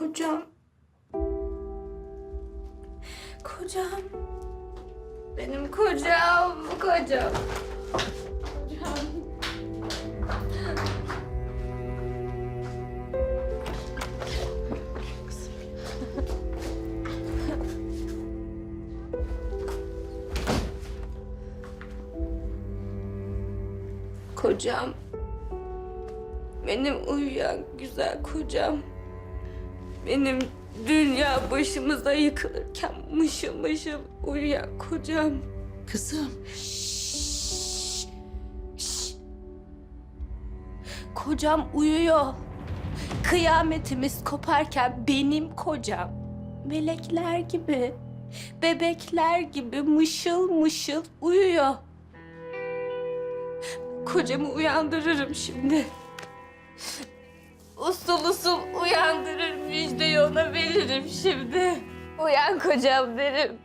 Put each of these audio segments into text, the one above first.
Kocam. Kocam. Benim kocam, kocam. Kocam. Benim uyuyan güzel kocam. Benim dünya başımıza yıkılırken mışıl mışıl uyuyan kocam. Kızım. Kocam uyuyor. Kıyametimiz koparken benim kocam. Melekler gibi, bebekler gibi mışıl mışıl uyuyor. Kocamı uyandırırım şimdi. Usul usul uyandırır müjdeyi ona veririm şimdi. Uyan kocam derim.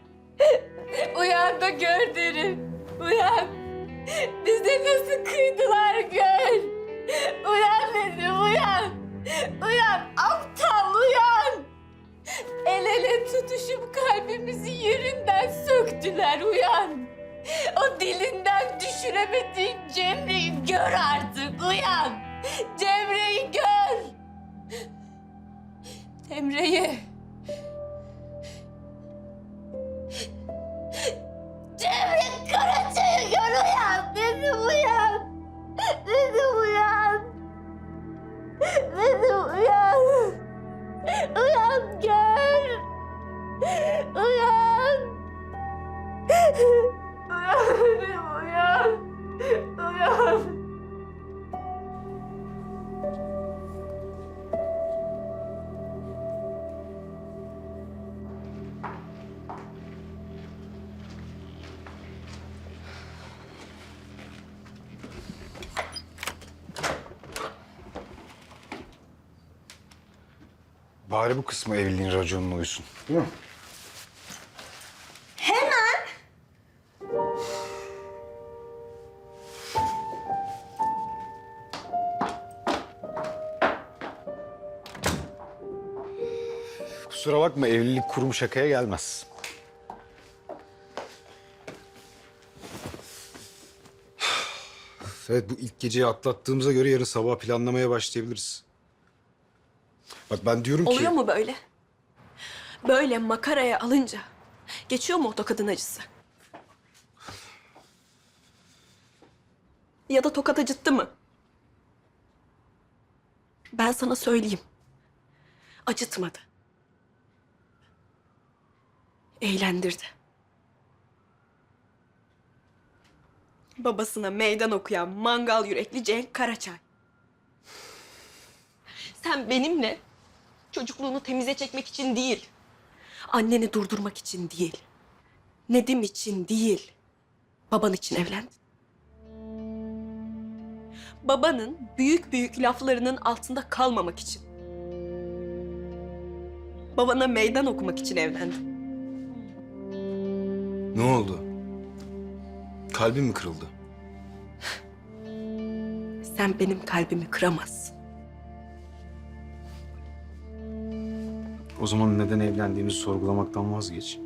Uyan da gör derim. Uyan. Bize nasıl kıydılar gör. Uyan dedim Cemre'yi. Cemre Karaca'yı gör uyan. Dedim uyan. Dedim uyan. Dedim uyan. Uyan gör. Uyan Bari bu kısmı evliliğin raconuna uysun. Değil mi? Hemen. Kusura bakma evlilik kurum şakaya gelmez. Evet bu ilk geceyi atlattığımıza göre yarın sabah planlamaya başlayabiliriz. Bak ben diyorum ki... Oluyor mu böyle? Böyle makaraya alınca geçiyor mu o tokadın acısı? Ya da tokat acıttı mı? Ben sana söyleyeyim. Acıtmadı. Eğlendirdi. Babasına meydan okuyan mangal yürekli Cenk Karaçay. Sen benimle çocukluğunu temize çekmek için değil, anneni durdurmak için değil, Nedim için değil, baban için evlendin. Babanın büyük büyük laflarının altında kalmamak için. Babana meydan okumak için evlendin. Ne oldu? Kalbin mi kırıldı? Sen benim kalbimi kıramazsın. O zaman neden evlendiğimizi sorgulamaktan vazgeç.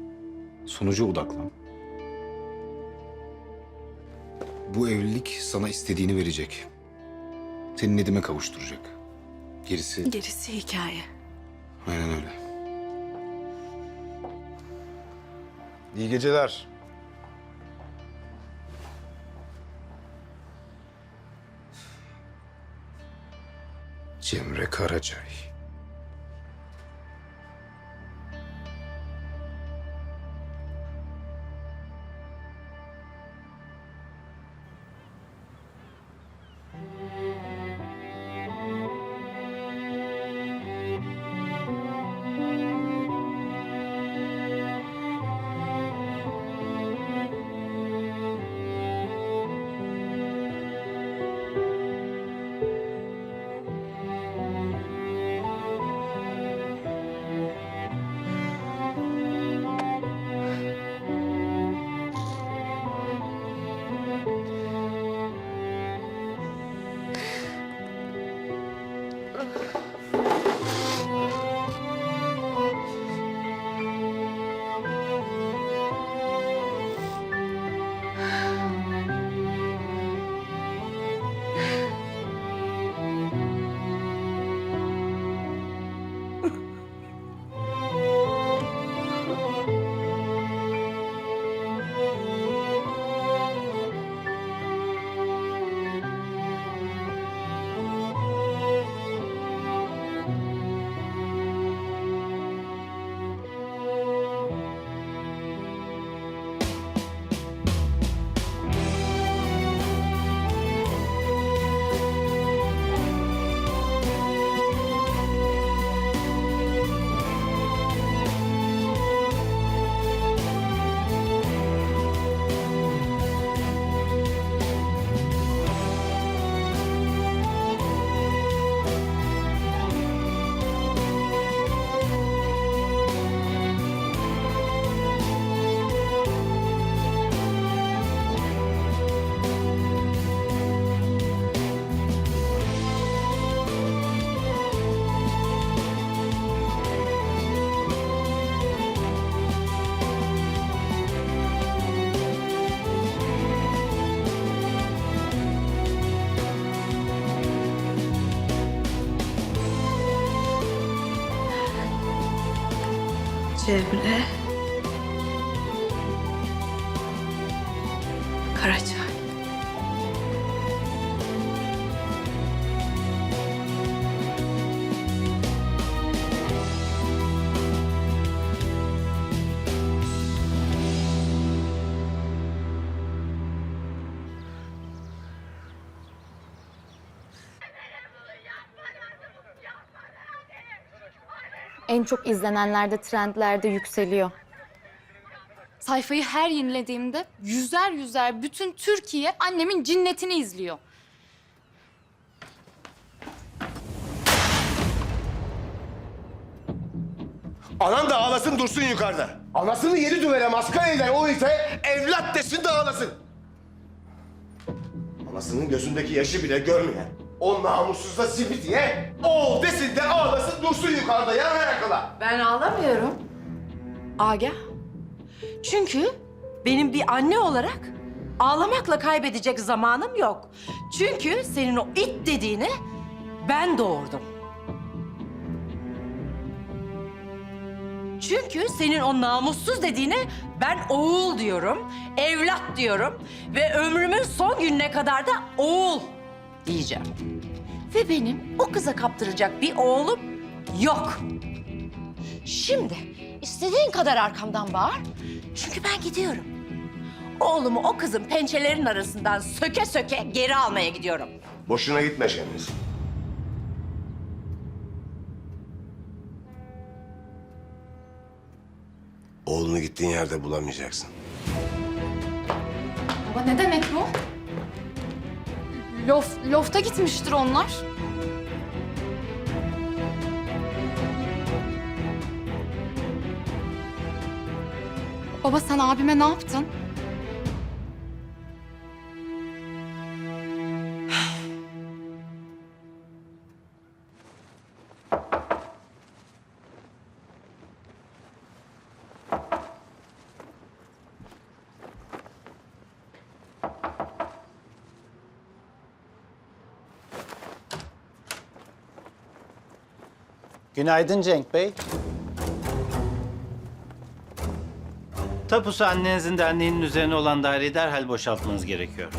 Sonuca odaklan. Bu evlilik sana istediğini verecek. Seni Nedim'e kavuşturacak. Gerisi Gerisi hikaye. aynen öyle. İyi geceler. Cemre Karacay. Cemre. Karaçay. En çok izlenenlerde, trendlerde yükseliyor. Sayfayı her yenilediğimde yüzer yüzer bütün Türkiye annemin cinnetini izliyor. Anan da ağlasın dursun yukarıda. Anasını yedi düvele maskara eder o ise evlat desin de ağlasın. Anasının gözündeki yaşı bile görmeyen o namussuzda simitiye oğul desin de ağlasın dursun yukarıda yana yakala. Ben ağlamıyorum. Agah. Çünkü benim bir anne olarak ağlamakla kaybedecek zamanım yok. Çünkü senin o it dediğini ben doğurdum. Çünkü senin o namussuz dediğine ben oğul diyorum, evlat diyorum ve ömrümün son gününe kadar da oğul diyeceğim. Ve benim o kıza kaptıracak bir oğlum yok. Şimdi istediğin kadar arkamdan bağır. Çünkü ben gidiyorum. Oğlumu o kızın pençelerin arasından söke söke geri almaya gidiyorum. Boşuna gitme Şeniz. Oğlunu gittiğin yerde bulamayacaksın. Baba ne demek bu? Lof, lofta gitmiştir onlar. Baba sen abime ne yaptın? Günaydın Cenk Bey. Tapusu annenizin derneğinin üzerine olan daireyi derhal boşaltmanız gerekiyor.